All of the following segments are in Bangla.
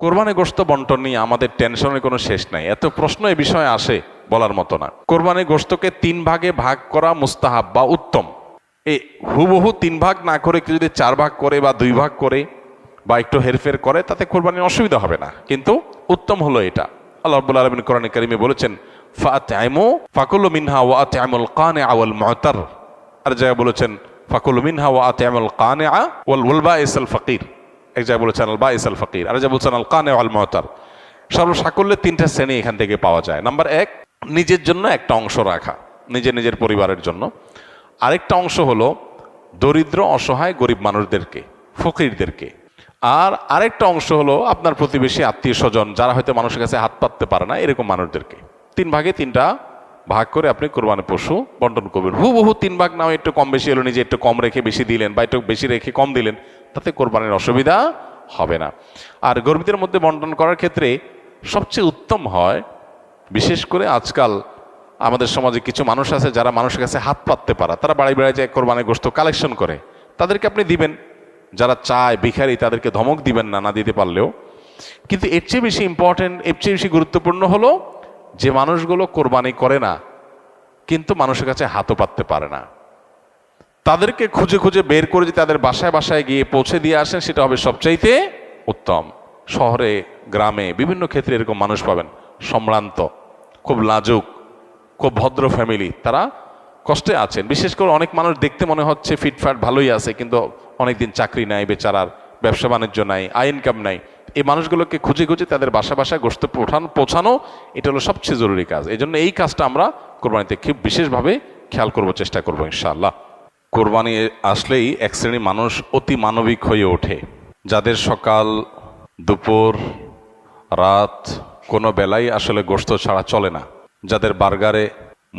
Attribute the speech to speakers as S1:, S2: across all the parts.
S1: কোরবানি গোস্ত বন্টন নিয়ে আমাদের টেনশনের কোনো শেষ নাই। এত প্রশ্ন এ বিষয়ে আসে বলার মতো না। কোরবানি গোস্তকে তিন ভাগে ভাগ করা মুস্তাহাব বা উত্তম। এ হুবহু তিন ভাগ না করে যদি চার ভাগ করে বা দুই ভাগ করে বা একটু হেরফের করে, তাতে কোরবানির অসুবিধা হবে না। কিন্তু উত্তম হলো এটা। আল্লাহ রাব্বুল আলামিন কোরআন কারিমে বলেছেন ফাতআইমু ফাকুলু মিনহা ওয়া আতআমুল কানিআ ওয়াল মু'তার। আর জায়গায় বলেছেন, ফাকুল মিনহা ওয়া আতআমুল কানিআ ওয়াল ওয়াল বাইসাল ফাকির। এক জায়গায় বলেছেন আল বাইসাল ফকির আর জায়গায় বলছেন আল কানিআ ওয়াল মু'তার সর্বসাকল্যে তিনটা শ্রেণি এখান থেকে পাওয়া যায়। নাম্বার এক, নিজের জন্য একটা অংশ রাখা, নিজের নিজের পরিবারের জন্য। আরেকটা অংশ হলো দরিদ্র, অসহায়, গরিব মানুষদেরকে, ফকিরদেরকে। আর আরেকটা অংশ হলো আপনার প্রতিবেশী, আত্মীয় স্বজন, যারা হয়তো মানুষের কাছে হাত পাততে পারে না, এরকম মানুষদেরকে। তিন ভাগে তিনটা ভাগ করে আপনি কোরবানি পশু বন্টন করবেন। হুবহু তিন ভাগ নাও, একটু কম বেশি হলো, নিজে একটু কম রেখে বেশি দিলেন বা একটু বেশি রেখে কম দিলেন, তাতে কোরবানির অসুবিধা হবে না। আর গরিবদের মধ্যে বন্টন করার ক্ষেত্রে সবচেয়ে উত্তম হয়, বিশেষ করে আজকাল আমাদের সমাজে কিছু মানুষ আছে যারা মানুষের কাছে হাত পাততে পারে, তারা বাড়ি বেড়ায় যায় কোরবানি গোস্ত কালেকশন করে। তাদেরকে আপনি দিবেন। যারা চায়, ভিখারি, তাদেরকে ধমক দিবেন না না দিতে পারলেও। কিন্তু এর চেয়ে বেশি ইম্পর্টেন্ট এর চেয়ে বেশি গুরুত্বপূর্ণ হলো যে মানুষগুলো কোরবানি করে না, কিন্তু মানুষের কাছে হাতও পাততে পারে না। তাদেরকে খুঁজে খুঁজে বের করে যে তাদের বাসায় বাসায় গিয়ে পৌঁছে দিয়ে আসেন, সেটা হবে সবচাইতে উত্তম। শহরে, গ্রামে, বিভিন্ন ক্ষেত্রে এরকম মানুষ পাবেন। সম্ভ্রান্ত, খুব লাজুক, খুব ভদ্র ফ্যামিলি তারা কষ্টে আছেন। বিশেষ করে অনেক মানুষ দেখতে মনে হচ্ছে ফিটফাট ভালোই আছে, কিন্তু অনেকদিন চাকরি নাই, বেচারার ব্যবসা বাণিজ্য নাই আই ইনকাম নাই। এই মানুষগুলোকে খুঁজে খুঁজে তাদের বাসা বাসায় গোস্ত পৌঁছানো পৌঁছানো, এটা হলো সবচেয়ে জরুরি কাজ। এই জন্য এই কাজটা আমরা কোরবানিতে খুব বিশেষভাবে খেয়াল করব, চেষ্টা করব, ইনশাআল্লাহ। কোরবানি আসলেই এক শ্রেণির মানুষ অতি মানবিক হয়ে ওঠে। যাদের সকাল, দুপুর, রাত কোনো বেলাই আসলে গোস্ত ছাড়া চলে না। যাদের বার্গারে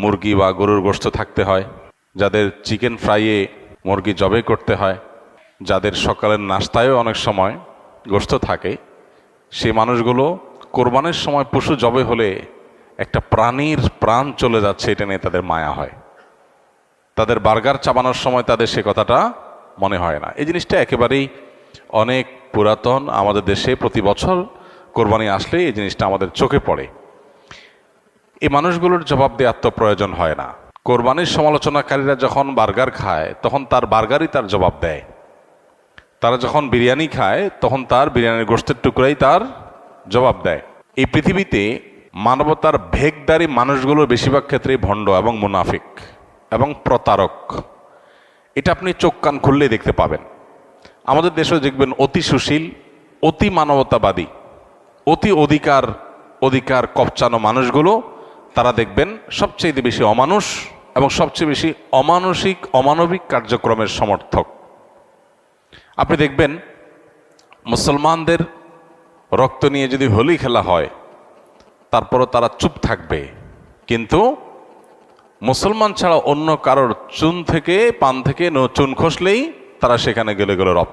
S1: মুরগি বা গরুর গোস্ত থাকতে হয়, যাদের চিকেন ফ্রাইয়ে মুরগি জবে করতে হয়, যাদের সকালের নাস্তায়ও অনেক সময় গোস্ত থাকে, সে মানুষগুলো কোরবানির সময় পশু জবে হলে একটা প্রাণীর প্রাণ চলে যাচ্ছে, এটা নিয়ে তাদের মায়া হয়। তাদের বার্গার চাবানোর সময় তাদের সে কথাটা মনে হয় না। এই জিনিসটা একেবারেই অনেক পুরাতন আমাদের দেশে প্রতি বছর কোরবানি আসলে এই জিনিসটা আমাদের চোখে পড়ে। এই মানুষগুলোর জবাব দেওয়ার তো প্রয়োজন হয় না। কোরবানির সমালোচনাকারীরা যখন বার্গার খায়, তখন তার বার্গারই তার জবাব দেয়। তারা যখন বিরিয়ানি খায়, তখন তার বিরিয়ানির গোষ্ঠের টুকরাই তার জবাব দেয়। এই পৃথিবীতে মানবতার ভেগদারি মানুষগুলোর বেশিরভাগ ক্ষেত্রেই ভণ্ড এবং মুনাফিক এবং প্রতারক। এটা আপনি চোখ কান খুললেই দেখতে পাবেন। আমাদের দেশে দেখবেন অতি সুশীল, অতি মানবতাবাদী, অতি অধিকার অধিকার কপচানো মানুষগুলো, তারা দেখবেন সবচেয়ে বেশি অমানুষ এবং সবচেয়ে বেশি অমানসিক, অমানবিক কার্যক্রমের সমর্থক। আপনি দেখবেন মুসলমানদের রক্ত নিয়ে যদি হোলি খেলা হয়, তারপরও তারা চুপ থাকবে। কিন্তু মুসলমান ছাড়া অন্য কারোর চুন থেকে, পান থেকে চুন খসলেই তারা সেখানে গেলে গেলে রব